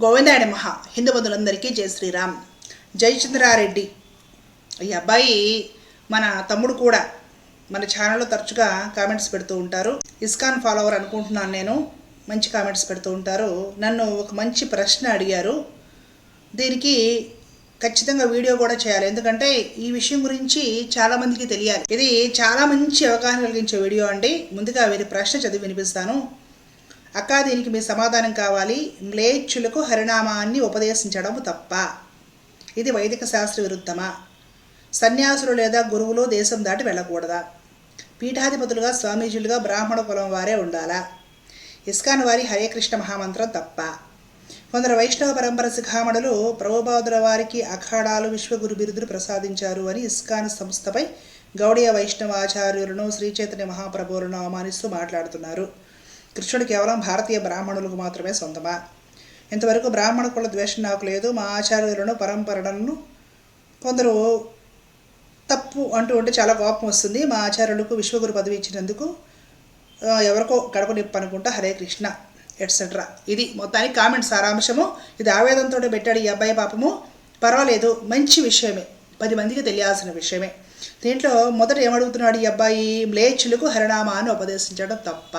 గోవిందాయ మహా హిందూ బంధువులందరికీ జై శ్రీరామ్. జయచంద్రారెడ్డి ఈ అబ్బాయి మన తమ్ముడు కూడా మన ఛానల్లో తరచుగా కామెంట్స్ పెడుతూ ఉంటారు. ఇస్కాన్ ఫాలోవర్ అనుకుంటున్నాను నేను. మంచి కామెంట్స్ పెడుతూ ఉంటారు. నన్ను ఒక మంచి ప్రశ్న అడిగారు. దీనికి ఖచ్చితంగా వీడియో కూడా చేయాలి. ఎందుకంటే ఈ విషయం గురించి చాలామందికి తెలియాలి. ఇది చాలా మంచి అవగాహన కలిగించే వీడియో అండి. ముందుగా వీరి ప్రశ్న చదివి వినిపిస్తాను. అక్క దీనికి మీ సమాధానం కావాలి. మ్లేచ్చులకు హరినామాన్ని ఉపదేశించడం తప్ప. ఇది వైదిక శాస్త్ర విరుద్ధమా? సన్యాసులు లేదా గురువులు దేశం దాటి వెళ్ళకూడదా? పీఠాధిపతులుగా స్వామీజీలుగా బ్రాహ్మణ కులం వారే ఉండాలా? ఇస్కాన్ వారి హరే కృష్ణ మహామంత్రం తప్ప. కొందరు వైష్ణవ పరంపర శిఖామణులు ప్రభుభాదుల వారికి అఖాడాలు విశ్వగురు బిరుదులు ప్రసాదించారు అని ఇస్కాన్ సంస్థపై గౌడీయ వైష్ణవాచార్యులను శ్రీచైతన్య మహాప్రభువులను అవమానిస్తూ మాట్లాడుతున్నారు. కృష్ణుడు కేవలం భారతీయ బ్రాహ్మణులకు మాత్రమే సొంతమా? ఇంతవరకు బ్రాహ్మణ కుల ద్వేషం నాకు లేదు. మా ఆచార్యులను పరంపరలను కొందరు తప్పు అంటూ ఉంటే చాలా కోపం వస్తుంది. మా ఆచార్యులకు విశ్వగురు పదవి ఇచ్చినందుకు ఎవరికో గడప నిప్పు అనుకుంటా హరే కృష్ణ ఎట్సెట్రా ఇది మొత్తానికి కామెంట్ సారాంశము. ఇది ఆవేదంతో పెట్టాడు ఈ అబ్బాయి పాపము. పర్వాలేదు మంచి విషయమే. పది మందికి తెలియాల్సిన విషయమే. దీంట్లో మొదట ఏమడుగుతున్నాడు ఈ అబ్బాయి? మ్లేచ్చులకు హరినామాను ఉపదేశించడం తప్ప.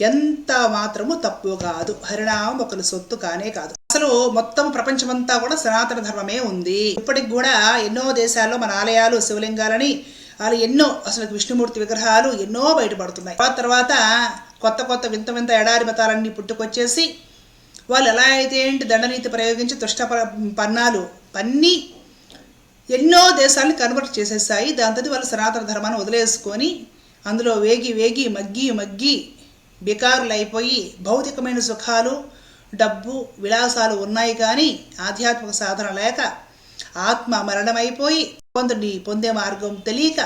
ఎంత మాత్రము తప్పు కాదు. హరినామం ఒకరి సొత్తు కానే కాదు. అసలు మొత్తం ప్రపంచమంతా కూడా సనాతన ధర్మమే ఉంది. ఇప్పటికి కూడా ఎన్నో దేశాల్లో మన ఆలయాలు శివలింగాలని అలా ఎన్నో అసలు విష్ణుమూర్తి విగ్రహాలు ఎన్నో బయటపడుతున్నాయి. ఆ తర్వాత కొత్త కొత్త వింత వింత ఎడారి మతాలన్నీ పుట్టుకొచ్చేసి వాళ్ళు ఎలా అయితే ఏంటి దండనీతి ప్రయోగించి దుష్ట పన్నాలు పన్ని ఎన్నో దేశాలను కన్వర్ట్ చేసేసాయి. దాంతో వాళ్ళు సనాతన ధర్మాన్ని వదిలేసుకొని అందులో వేగి వేగి మగ్గి మగ్గి బికారులు అయిపోయి భౌతికమైన సుఖాలు డబ్బు విలాసాలు ఉన్నాయి కానీ ఆధ్యాత్మిక సాధన లేక ఆత్మ మరణమైపోయి కొందరిని పొందే మార్గం తెలియక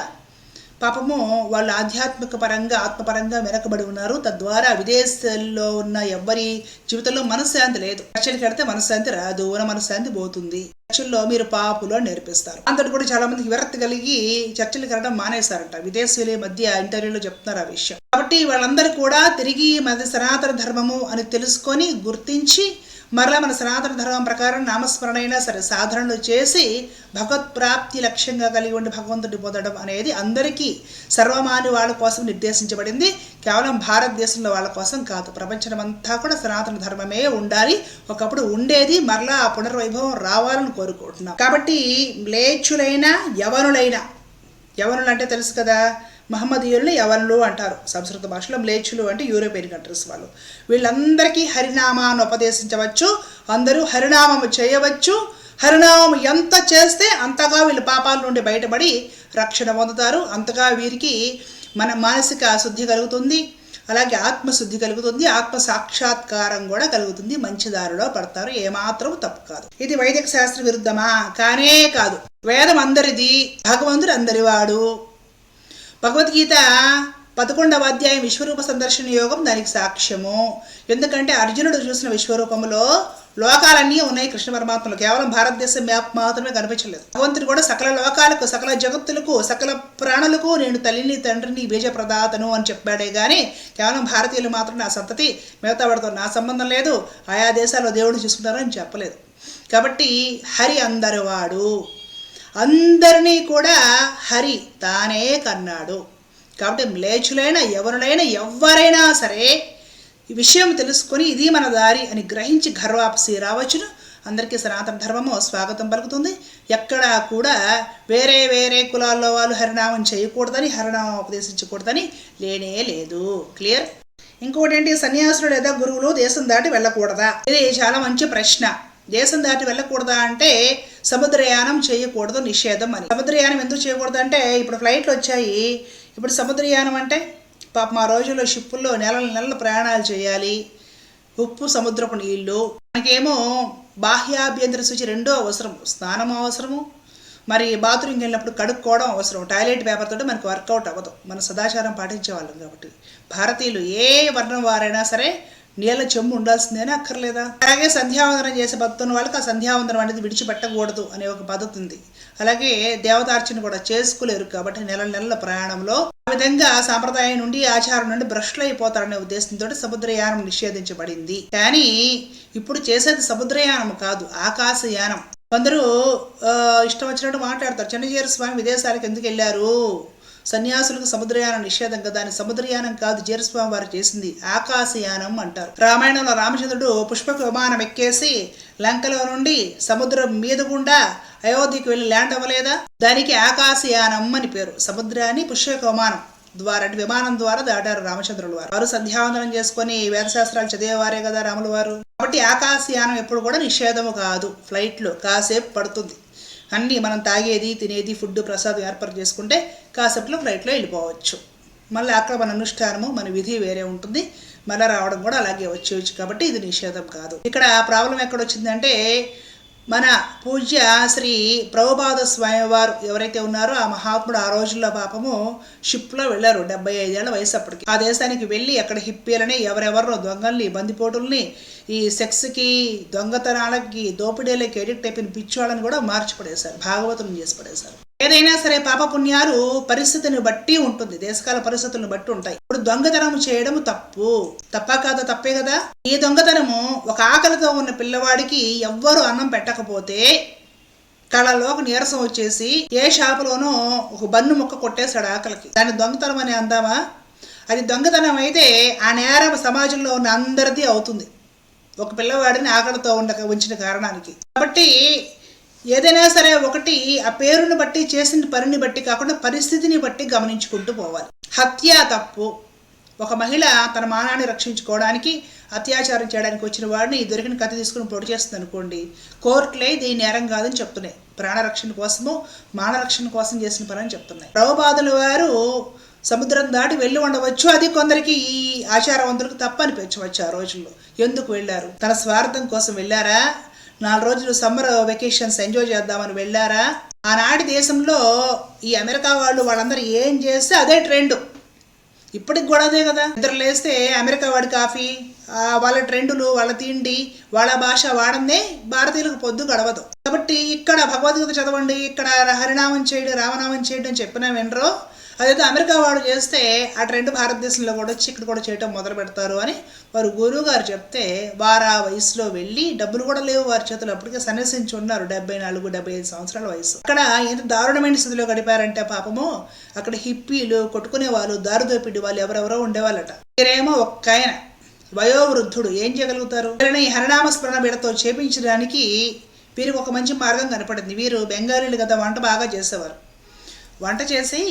పాపము వాళ్ళు ఆధ్యాత్మిక పరంగా ఆత్మపరంగా వెనకబడి ఉన్నారు. తద్వారా విదేశాల్లో ఉన్న ఎవ్వరి జీవితంలో మనశ్శాంతి లేదు. చర్చలు కడితే మనశ్శాంతి రాదు ఉన్న మనశ్శాంతి పోతుంది. చర్చల్లో మీరు పాపులు అని నేర్పిస్తారు. అంతటి కూడా చాలా మందికి విరక్తి కలిగి చర్చలు కలడం మానేశారంట. విదేశీయుల మధ్య ఇంటర్వ్యూలో చెప్తున్నారు ఆ విషయం. కాబట్టి వాళ్ళందరూ కూడా తిరిగి మన సనాతన ధర్మము అని తెలుసుకొని గుర్తించి మరలా మన సనాతన ధర్మం ప్రకారం నామస్మరణ అయినా సరే సాధనలు చేసి భగవత్ప్రాప్తి లక్ష్యంగా కలిగి ఉండి భగవంతుడిని పొందడం అనేది అందరికీ సర్వమాని వాళ్ళ కోసం నిర్దేశించబడింది. కేవలం భారతదేశంలో వాళ్ళ కోసం కాదు ప్రపంచం అంతా కూడా సనాతన ధర్మమే ఉండాలి. ఒకప్పుడు ఉండేది మరలా ఆ పునర్వైభవం రావాలని కోరుకుంటున్నాం. కాబట్టి మ్లేచ్చులైన యవనులైనా యవనులు అంటే తెలుసు కదా మహమ్మదీయుల్ని యవన్లు అంటారు? సంస్కృత భాషలో మ్లేచ్చులు అంటే యూరోపియన్ కంట్రీస్ వాళ్ళు. వీళ్ళందరికీ హరినామాన్ని ఉపదేశించవచ్చు అందరూ హరినామము చేయవచ్చు. హరినామం ఎంత చేస్తే అంతగా వీళ్ళు పాపాల నుండి బయటపడి రక్షణ పొందుతారు. అంతగా వీరికి మన మానసిక శుద్ధి కలుగుతుంది. అలాగే ఆత్మశుద్ధి కలుగుతుంది. ఆత్మ సాక్షాత్కారం కూడా కలుగుతుంది. మంచి దారిలో పడతారు. ఏమాత్రం తప్పు కాదు. ఇది వైదిక శాస్త్ర విరుద్ధమా? కానే కాదు. వేదం అందరిది భగవంతుడు అందరివాడు. భగవద్గీత పదకొండవ అధ్యాయం విశ్వరూప సందర్శన యోగం దానికి సాక్ష్యము. ఎందుకంటే అర్జునుడు చూసిన విశ్వరూపంలో లోకాలన్నీ ఉన్నాయి కృష్ణ పరమాత్మలు. కేవలం భారతదేశం మ్యాప్ మాత్రమే కనిపించలేదు. భగవంతుడు కూడా సకల లోకాలకు సకల జగత్తులకు సకల ప్రాణులకు నేను తల్లిని తండ్రిని బీజ ప్రదాతను అని చెప్పాడే కానీ కేవలం భారతీయులు మాత్రం నా సంతతి మిగతా వాడితో నా సంబంధం లేదు ఆయా దేశాల్లో దేవుడు చూసుకుంటారు అని చెప్పలేదు. కాబట్టి హరి అందరివాడు. అందరినీ కూడా హరి తానే కన్నాడు. కాబట్టి మ్లేచులైన ఎవరులైన ఎవరైనా సరే ఈ విషయం తెలుసుకొని ఇది మన దారి అని గ్రహించి గర్వాపసి రావచ్చును. అందరికీ సనాతన ధర్మము స్వాగతం పలుకుతుంది. ఎక్కడా కూడా వేరే వేరే కులాల్లో వాళ్ళు హరినామం చేయకూడదని హరినామం ఉపదేశించకూడదని లేనే లేదు. క్లియర్? ఇంకోటి ఏంటి? సన్యాసులు లేదా గురువులు దేశం దాటి వెళ్ళకూడదా? ఇది చాలా మంచి ప్రశ్న. దేశం దాటి వెళ్ళకూడదా అంటే సముద్రయానం చేయకూడదు నిషేధం అని. సముద్రయానం ఎందుకు చేయకూడదు అంటే ఇప్పుడు ఫ్లైట్లు వచ్చాయి. ఇప్పుడు సముద్రయానం అంటే పాప మా రోజుల్లో షిప్పుల్లో నెలల నెలలు ప్రయాణాలు చేయాలి. ఉప్పు సముద్రపు నీళ్ళు. మనకేమో బాహ్యాభ్యంతర శుచి రెండో అవసరం. స్నానం అవసరము. మరి బాత్రూమ్కి వెళ్ళినప్పుడు కడుక్కోవడం అవసరం. టాయిలెట్ పేపర్ తోటి మనకు వర్కౌట్ అవ్వదు. మన సదాచారం పాటించే వాళ్ళం కాబట్టి. భారతీయులు ఏ వర్ణం వారైనా సరే నీళ్ళ చెమ్ము ఉండాల్సిందేనా అక్కర్లేదా? అలాగే సంధ్యావందనం చేసే భక్తున్న వాళ్ళకి ఆ సంధ్యావందనం అనేది విడిచిపెట్టకూడదు అనే ఒక పద్ధతి ఉంది. అలాగే దేవతార్చన కూడా చేసుకోలేరు కాబట్టి నెల నెలల ప్రయాణంలో ఆ విధంగా సాంప్రదాయం నుండి ఆచారం నుండి భ్రష్లు అయిపోతారనే ఉద్దేశంతో సముద్రయానం నిషేధించబడింది. కానీ ఇప్పుడు చేసేది సముద్రయానం కాదు ఆకాశయానం. కొందరు ఆ, ఇష్టం వచ్చినట్టు మాట్లాడతారు. చెన్నజీర స్వామి విదేశాలకు ఎందుకు వెళ్ళారు? సన్యాసులకు సముద్రయానం నిషేధం కదా అని సముద్రయానం కాదు జీరస్వామి వారు చేసింది ఆకాశయానం అంటారు. రామాయణంలో రామచంద్రుడు పుష్పక విమానం ఎక్కేసి లంకలో నుండి సముద్రం మీద గుండా అయోధ్యకి వెళ్ళి ల్యాండ్ అవ్వలేదా? దానికి ఆకాశయానం అని పేరు. సముద్రాన్ని పుష్పక విమానం ద్వారా అంటే విమానం ద్వారా దాటారు రామచంద్రుల వారు. వారు సంధ్యావందనం చేసుకొని వేదశాస్త్రాలు చదివేవారే కదా రాముల వారు. కాబట్టి ఆకాశయానం ఎప్పుడు కూడా నిషేధము కాదు. ఫ్లైట్లో కాసేపు పడుతుంది. అన్నీ మనం తాగేది తినేది ఫుడ్ ప్రసాదం ఏర్పాటు చేసుకుంటే కాసేపులో ఫ్లైట్లో వెళ్ళిపోవచ్చు. మళ్ళీ అక్కడ మన అనుష్ఠానము మన విధి వేరే ఉంటుంది. మళ్ళీ రావడం కూడా అలాగే వచ్చేవచ్చు కాబట్టి ఇది నిషేధం కాదు. ఇక్కడ ప్రాబ్లం ఎక్కడ వచ్చిందంటే మన పూజ్య శ్రీ ప్రభుపాద స్వామివారు ఎవరైతే ఉన్నారో ఆ మహాత్ముడు ఆ రోజుల్లో పాపము షిప్లో వెళ్ళారు డెబ్బై ఐదేళ్ళ వయసు అప్పటికి. ఆ దేశానికి వెళ్ళి అక్కడ హిప్పీలని ఎవరెవరో దొంగల్ని బందిపోటుల్ని ఈ సెక్స్కి దొంగతనాలకి దోపిడీలకి ఎడిక్ట్ అయిపోయిన పిచ్చోళ్ళని కూడా మార్చి పడేశారు భాగవతం చేసి పడేశారు ఏదైనా సరే పాపపుణ్యాలు పరిస్థితిని బట్టి ఉంటుంది. దేశకాల పరిస్థితులను బట్టి ఉంటాయి. ఇప్పుడు దొంగతనం చేయడం తప్పు. తప్ప కాదు? తప్పే కదా? ఈ దొంగతనము ఒక ఆకలితో ఉన్న పిల్లవాడికి ఎవ్వరు అన్నం పెట్టకపోతే కళ్ళలోకి నీరసం వచ్చేసి ఏ షాపులోనో ఒక బన్ను ముక్క కొట్టేశాడు ఆకలికి. దాన్ని దొంగతనం అని అందామా? అది దొంగతనం అయితే ఆ నేరం సమాజంలో ఉన్న అందరిది అవుతుంది. ఒక పిల్లవాడిని ఆకలితో ఉండక ఉంచిన కారణానికి. కాబట్టి ఏదైనా సరే ఒకటి ఆ పేరుని బట్టి చేసిన పనిని బట్టి కాకుండా పరిస్థితిని బట్టి గమనించుకుంటూ పోవాలి. హత్య తప్పు. ఒక మహిళ తన మానాన్ని రక్షించుకోవడానికి అత్యాచారం చేయడానికి వచ్చిన వాడిని దొరికిన కత్తి తీసుకుని పొడి చేస్తుంది అనుకోండి. కోర్టులే దీని నేరం కాదని చెప్తున్నాయి. ప్రాణరక్షణ కోసము మానరక్షణ కోసం చేసిన పని అని చెప్తున్నాయి. ప్రభుపాదుల వారు సముద్రం దాటి వెళ్ళి ఉండవచ్చు. అది కొందరికి ఈ ఆచారవంతులకు తప్పు అనిపించవచ్చు ఆ రోజుల్లో. ఎందుకు వెళ్ళారు? తన స్వార్థం కోసం వెళ్ళారా? నాలుగు రోజులు సమ్మర్ వెకేషన్స్ ఎంజాయ్ చేద్దామని వెళ్ళారా? ఆనాటి దేశంలో ఈ అమెరికా వాళ్ళు వాళ్ళందరూ ఏం చేస్తే అదే ట్రెండ్ ఇప్పటికి కూడా అదే కదా? ఇద్దరు లేస్తే అమెరికా వాడి కాఫీ వాళ్ళ ట్రెండులు వాళ్ళ తిండి వాళ్ళ భాష వాడందే భారతీయులకు పొద్దు గడవదు. కాబట్టి ఇక్కడ భగవద్గీత చదవండి ఇక్కడ హరినామం చేయడం రామనామం చేయడం అని చెప్పినా వినరో. అదైతే అమెరికా వాడు చేస్తే ఆ ట్రెండ్ భారతదేశంలో కూడా వచ్చి ఇక్కడ కూడా చేయటం మొదలు పెడతారు అని వారు గురువు గారు చెప్తే వారు ఆ వయసులో వెళ్ళి డబ్బులు కూడా లేవు వారి చేతులు. అప్పటికే సన్యసించి ఉన్నారు డెబ్బై నాలుగు డెబ్బై ఐదు సంవత్సరాల వయసు అక్కడ ఎంత దారుణమైన స్థితిలో గడిపారంటే పాపము అక్కడ హిప్పీలు కొట్టుకునే వాళ్ళు దారుదోపిడి వాళ్ళు ఎవరెవరో ఉండేవాళ్ళట. మీరేమో ఒక్క ఆయన వయోవృద్ధుడు. ఏం చేయగలుగుతారు? వీరిని హరినామ స్మరణ బిడతో చేపించడానికి వీరికి ఒక మంచి మార్గం కనపడింది. వీరు బెంగాలీలు కదా వంట బాగా చేసేవారు. వంట చేసి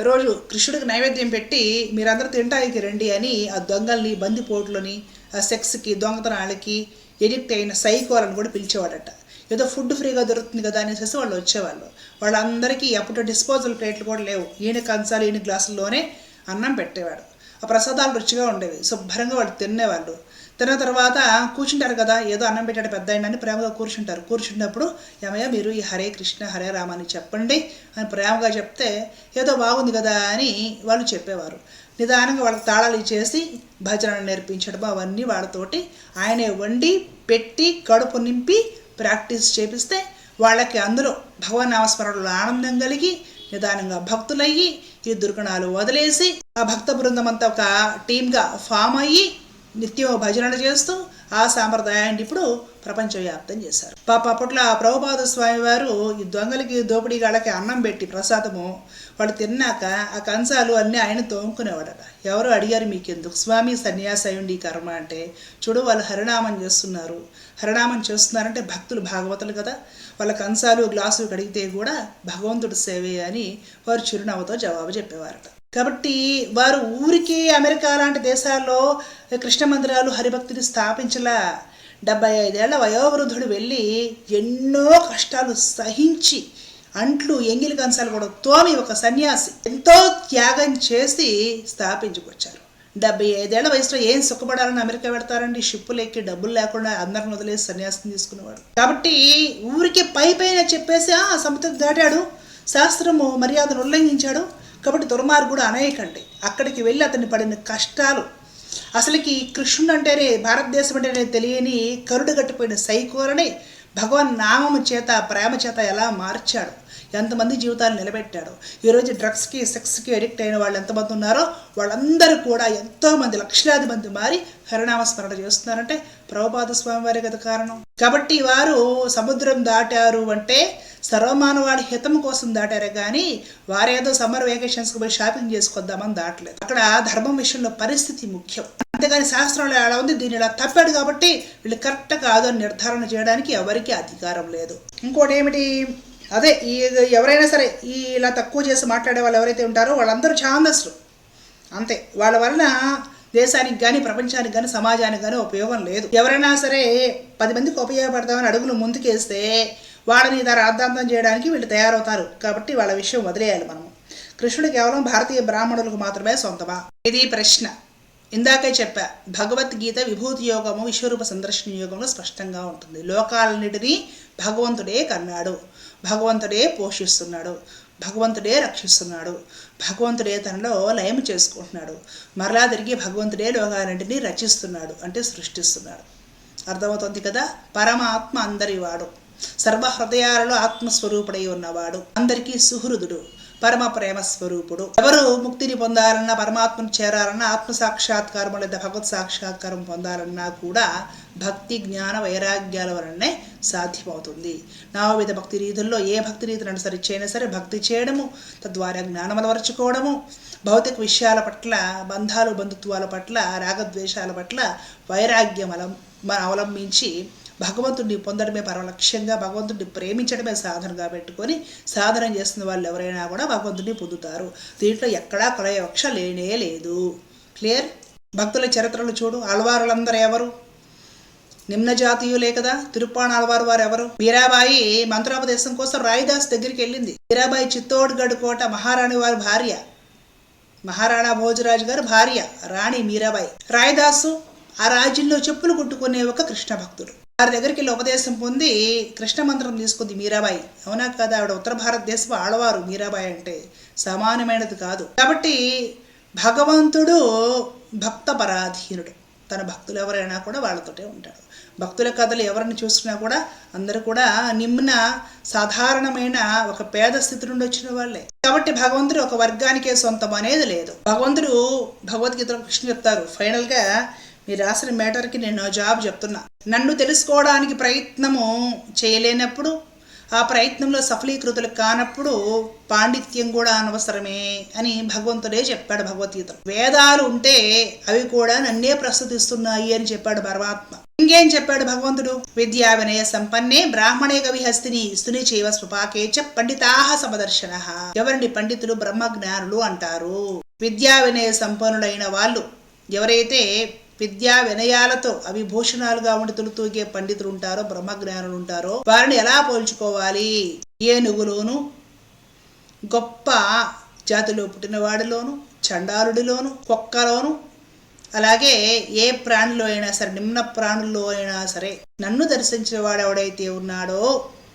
రోజు కృష్ణుడికి నైవేద్యం పెట్టి మీరందరూ తింటానికి రండి అని ఆ దొంగల్ని బందిపోట్లని ఆ సెక్స్కి దొంగతనాలకి ఎడిక్ట్ అయిన సైకోలను కూడా పిలిచేవాడట. ఏదో ఫుడ్ ఫ్రీగా దొరుకుతుంది కదా అనేసి వాళ్ళు వచ్చేవాళ్ళు. వాళ్ళందరికీ అప్పుడు డిస్పోజల్ ప్లేట్లు కూడా లేవు. ఈయన కంచాలు ఈయన గ్లాసుల్లోనే అన్నం పెట్టేవాడు. ఆ ప్రసాదాలు రుచిగా ఉండేవి. శుభ్రంగా వాళ్ళు తినేవాళ్ళు. తిన్న తర్వాత కూర్చుంటారు కదా ఏదో అన్నం పెట్టాడు పెద్ద అని ప్రేమగా కూర్చుంటారు. కూర్చున్నప్పుడు ఏమయ్య మీరు ఈ హరే కృష్ణ హరే రామ అని చెప్పండి అని ప్రేమగా చెప్తే ఏదో బాగుంది కదా అని వాళ్ళు చెప్పేవారు. నిదానంగా వాళ్ళకి తాళాలు ఇచ్చేసి భజనలు నేర్పించడం అవన్నీ వాళ్ళతోటి ఆయనే వండి పెట్టి కడుపు నింపి ప్రాక్టీస్ చేపిస్తే వాళ్ళకి అందరూ భగవన్నామస్మరణలో ఆనందం కలిగి నిదానంగా భక్తులయ్యి ఈ దుర్గుణాలు వదిలేసి ఆ భక్త బృందం అంతా ఒక టీమ్గా ఫామ్ అయ్యి నిత్యం భజనలు చేస్తూ ఆ సాంప్రదాయాన్ని ఇప్పుడు ప్రపంచవ్యాప్తం చేశారు. పాప అప్పట్లో ఆ ప్రభుపాద స్వామి వారు ఈ దొంగలకి దోపిడీ గాళ్ళకి అన్నం పెట్టి ప్రసాదము వాళ్ళు తిన్నాక ఆ కంచాలు అన్నీ ఆయన తోముకునేవాడట. ఎవరు అడిగారు మీకెందుకు? స్వామి సన్యాసి అయ్యండి ఈ కర్మ అంటే చూడు వాళ్ళు హరినామం చేస్తున్నారు. హరినామం చేస్తున్నారంటే భక్తులు భాగవతులు కదా. వాళ్ళ కంచాలు గ్లాసులు కడిగితే కూడా భగవంతుడి సేవే అని వారు చిరునవ్వుతో జవాబు చెప్పేవారట. కాబట్టి వారు ఊరికే అమెరికా లాంటి దేశాల్లో కృష్ణ మందిరాలు హరిభక్తిని స్థాపించలా. డెబ్బై ఐదేళ్ళ వయోవృద్ధుడు వెళ్ళి ఎన్నో కష్టాలు సహించి అంట్లు ఎంగిలి కంచాలు కూడా తోమి ఒక సన్యాసి ఎంతో త్యాగం చేసి స్థాపించుకొచ్చారు. డెబ్బై ఐదేళ్ళ వయసులో ఏం సుఖపడాలని అమెరికా పెడతారండి షిప్పులు ఎక్కి డబ్బులు లేకుండా అందరిని వదిలేసి సన్యాసం తీసుకునేవాడు. కాబట్టి ఊరికి పై పైన చెప్పేసి ఆ సముద్రం దాటాడు. శాస్త్రము మర్యాదను ఉల్లంఘించాడు. కాబట్టి దుర్మార్గుడు అనేకండి. అక్కడికి వెళ్ళి అతన్ని పడిన కష్టాలు. అసలుకి కృష్ణుడు అంటేనే భారతదేశం అంటేనే తెలియని కరుడు కట్టిపోయిన సైకోరని భగవాన్ నామము చేత ప్రేమ చేత ఎలా మార్చాడు. ఎంతమంది జీవితాలు నిలబెట్టాడు. ఈరోజు డ్రగ్స్కి సెక్స్కి అడిక్ట్ అయిన వాళ్ళు ఎంతమంది ఉన్నారో వాళ్ళందరూ కూడా ఎంతోమంది లక్షలాది మంది మారి హరినామస్మరణ చేస్తున్నారంటే ప్రభుపాద స్వామి వారి కదా కారణం. కాబట్టి వారు సముద్రం దాటారు అంటే సర్వమానవాడి హితం కోసం దాటారే కానీ వారేదో సమ్మర్ వెకేషన్స్కి పోయి షాపింగ్ చేసుకొద్దామని దాటలేదు. అక్కడ ధర్మం విషయంలో పరిస్థితి ముఖ్యం. అంతేగాని శాస్త్రంలో ఎలా ఉంది? దీన్ని ఇలా తప్పాడు కాబట్టి వీళ్ళు కరెక్ట్ కాదు అని నిర్ధారణ చేయడానికి ఎవరికీ అధికారం లేదు. ఇంకోటి ఏమిటి? అదే ఈ ఎవరైనా సరే ఈ ఇలా తక్కువ చేసి మాట్లాడే వాళ్ళు ఎవరైతే ఉంటారో వాళ్ళందరూ ఛాందస్లు అంతే. వాళ్ళ వలన దేశానికి కానీ ప్రపంచానికి కానీ సమాజానికి కానీ ఉపయోగం లేదు. ఎవరైనా సరే పది మందికి ఉపయోగపడతామని అడుగులు ముందుకేస్తే వాళ్ళని ఇలా రాద్ధాంతం చేయడానికి వీళ్ళు తయారవుతారు. కాబట్టి వాళ్ళ విషయం వదిలేయాలి మనము. కృష్ణుడు కేవలం భారతీయ బ్రాహ్మణులకు మాత్రమే సొంతమా? ఇది ప్రశ్న. ఇందాకే చెప్పా భగవద్గీత విభూతి యోగము విశ్వరూప సందర్శన యోగంలో స్పష్టంగా ఉంటుంది. లోకాలన్నిటినీ భగవంతుడే కన్నాడు. భగవంతుడే పోషిస్తున్నాడు. భగవంతుడే రక్షిస్తున్నాడు. భగవంతుడే తనలో లయం చేసుకుంటున్నాడు. మరలా తిరిగి భగవంతుడే లోకాలన్నింటినీ రచిస్తున్నాడు అంటే సృష్టిస్తున్నాడు. అర్థమవుతుంది కదా? పరమాత్మ అందరి సర్వహృదయాలలో సర్వ హృదయాలలో ఆత్మస్వరూపుడై ఉన్నవాడు అందరికీ సుహృదుడు పరమ ప్రేమ స్వరూపుడు ఎవరు ముక్తిని పొందాలన్నా పరమాత్మను చేరాలన్నా ఆత్మ సాక్షాత్కారం లేదా భగవత్ సాక్షాత్కారం పొందాలన్నా కూడా భక్తి జ్ఞాన వైరాగ్యాల వలనే సాధ్యమవుతుంది. నావిధ భక్తి రీతుల్లో ఏ భక్తి రీతిని అనుసరించైనా సరే భక్తి చేయడము తద్వారా జ్ఞానం అలవరచుకోవడము భౌతిక విషయాల పట్ల బంధాలు బంధుత్వాల పట్ల రాగద్వేషాల పట్ల వైరాగ్యం అలం అవలంబించి భగవంతుడిని పొందడమే పరమ లక్ష్యంగా భగవంతుడిని ప్రేమించడమే సాధనగా పెట్టుకొని సాధన చేస్తున్న వాళ్ళు ఎవరైనా కూడా భగవంతుడిని పొందుతారు. దీంట్లో ఎక్కడా కొలయవక్ష లేనే లేదు. క్లియర్ భక్తుల చరిత్రలు చూడు. అలవారులందరూ ఎవరు? నిమ్న జాతీయులే కదా. తిరుప్పాణ అలవారు వారు ఎవరు? మీరాబాయి మంత్రోపదేశం కోసం రాయిదాస్ దగ్గరికి వెళ్ళింది. మీరాబాయి చిత్తోడ్గఢ్ కోట మహారాణి వారి భార్య. మహారాణా భోజరాజు గారు భార్య రాణి మీరాబాయి. రాయిదాసు ఆ రాజ్యంలో చెప్పులు కుట్టుకునే ఒక కృష్ణ భక్తుడు వారి దగ్గరికి వెళ్ళి ఉపదేశం పొంది కృష్ణ మంత్రం తీసుకుంది మీరాబాయి. అవునా కదా? ఆవిడ ఉత్తర భారతదేశపు ఆడవారు మీరాబాయి అంటే సమానమైనది కాదు. కాబట్టి భగవంతుడు భక్త పరాధీనుడు తన భక్తులు ఎవరైనా కూడా వాళ్ళతోటే ఉంటాడు. భక్తుల కథలు ఎవరిని చూసినా కూడా అందరూ కూడా నిమ్న సాధారణమైన ఒక పేద స్థితి నుండి వచ్చిన వాళ్ళే. కాబట్టి భగవంతుడు ఒక వర్గానికే సొంతం అనేది లేదు. భగవంతుడు భగవద్గీతలో కృష్ణ చెప్తారు ఫైనల్గా మీరు రాసిన మ్యాటర్కి నేను జాబ్ చెప్తున్నా. నన్ను తెలుసుకోవడానికి ప్రయత్నము చేయలేనప్పుడు ఆ ప్రయత్నంలో సఫలీకృతులు కానప్పుడు పాండిత్యం కూడా అనవసరమే అని భగవంతుడే చెప్పాడు భగవద్గీత. వేదాలు ఉంటే అవి కూడా నన్నే ప్రస్తుతిస్తున్నాయి అని చెప్పాడు పరమాత్మ. ఇంకేం చెప్పాడు భగవంతుడు? విద్యా వినయ సంపన్నే బ్రాహ్మణే కవి హస్తిని స్తుని స్వపాకే స్వపాకేచ పండితాహ సమదర్శన. ఎవరిని పండితులు బ్రహ్మజ్ఞానులు అంటారు? విద్యా వినయ సంపన్నులైన వాళ్ళు ఎవరైతే విద్యా వినయాలతో అవిభూషణాలుగా ఉండి తులుతూగే పండితులు ఉంటారో బ్రహ్మజ్ఞానులు ఉంటారో వారిని ఎలా పోల్చుకోవాలి? ఏనుగులోను గొప్ప జాతిలో పుట్టినవాడిలోను చండాలుడిలోను కుక్కలోను అలాగే ఏ ప్రాణిలో అయినా సరే నిమ్న ప్రాణుల్లో అయినా సరే నన్ను దర్శించిన వాడు ఎవడైతే ఉన్నాడో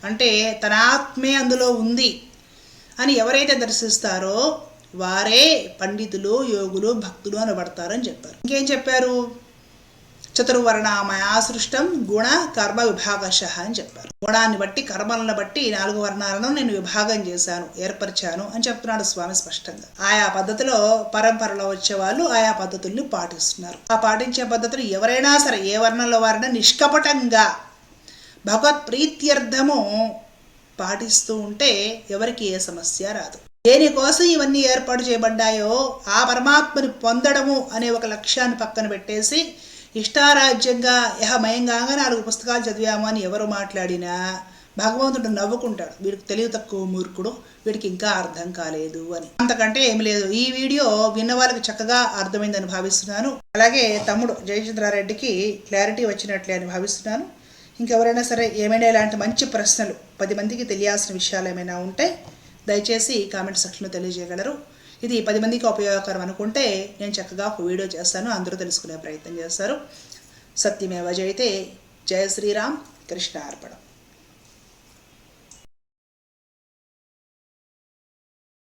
అంటే తన ఆత్మే అందులో ఉంది అని ఎవరైతే దర్శిస్తారో వారే పండితులు యోగులు భక్తులు అనబడతారని చెప్పారు. ఇంకేం చెప్పారు? చతుర్వర్ణామయా సృష్టం గుణ కర్మ విభాగశ అని చెప్పారు. గుణాన్ని బట్టి కర్మలను బట్టి ఈ నాలుగు వర్ణాలను నేను విభాగం చేశాను ఏర్పరిచాను అని చెప్తున్నాడు స్వామి స్పష్టంగా. ఆయా పద్ధతిలో పరంపరలో వచ్చే వాళ్ళు ఆయా పద్ధతుల్ని పాటిస్తున్నారు. ఆ పాటించే పద్ధతులు ఎవరైనా సరే ఏ వర్ణంలో వారైనా నిష్కపటంగా భగవత్ ప్రీత్యర్థము పాటిస్తూ ఉంటే ఎవరికి ఏ సమస్య రాదు. దేనికోసం ఇవన్నీ ఏర్పాటు చేయబడ్డాయో ఆ పరమాత్మని పొందడము అనే ఒక లక్ష్యాన్ని పక్కన పెట్టేసి ఇష్టారాజ్యంగా యహమయంగా నాలుగు పుస్తకాలు చదివాము అని ఎవరు మాట్లాడినా భగవంతుడు నవ్వుకుంటాడు. వీడికి తెలివి తక్కువ మూర్ఖుడు వీడికి ఇంకా అర్థం కాలేదు అని. అంతకంటే ఏమి లేదు. ఈ వీడియో విన్న వాళ్ళకి చక్కగా అర్థమైందని భావిస్తున్నాను. అలాగే తమ్ముడు జయచంద్రారెడ్డికి క్లారిటీ వచ్చినట్లే అని భావిస్తున్నాను. ఇంకెవరైనా సరే ఏమైనా ఇలాంటి మంచి ప్రశ్నలు పది మందికి తెలియాల్సిన విషయాలు ఏమైనా ఉంటే దయచేసి కామెంట్ సెక్షన్లో తెలియజేయగలరు. ఇది పది మందికి ఉపయోగకరం అనుకుంటే నేను చక్కగా ఒక వీడియో చేస్తాను. అందరూ తెలుసుకునే ప్రయత్నం చేస్తారు. సత్యమేవ జయతే. జయ శ్రీరామ్. కృష్ణ అర్పణం.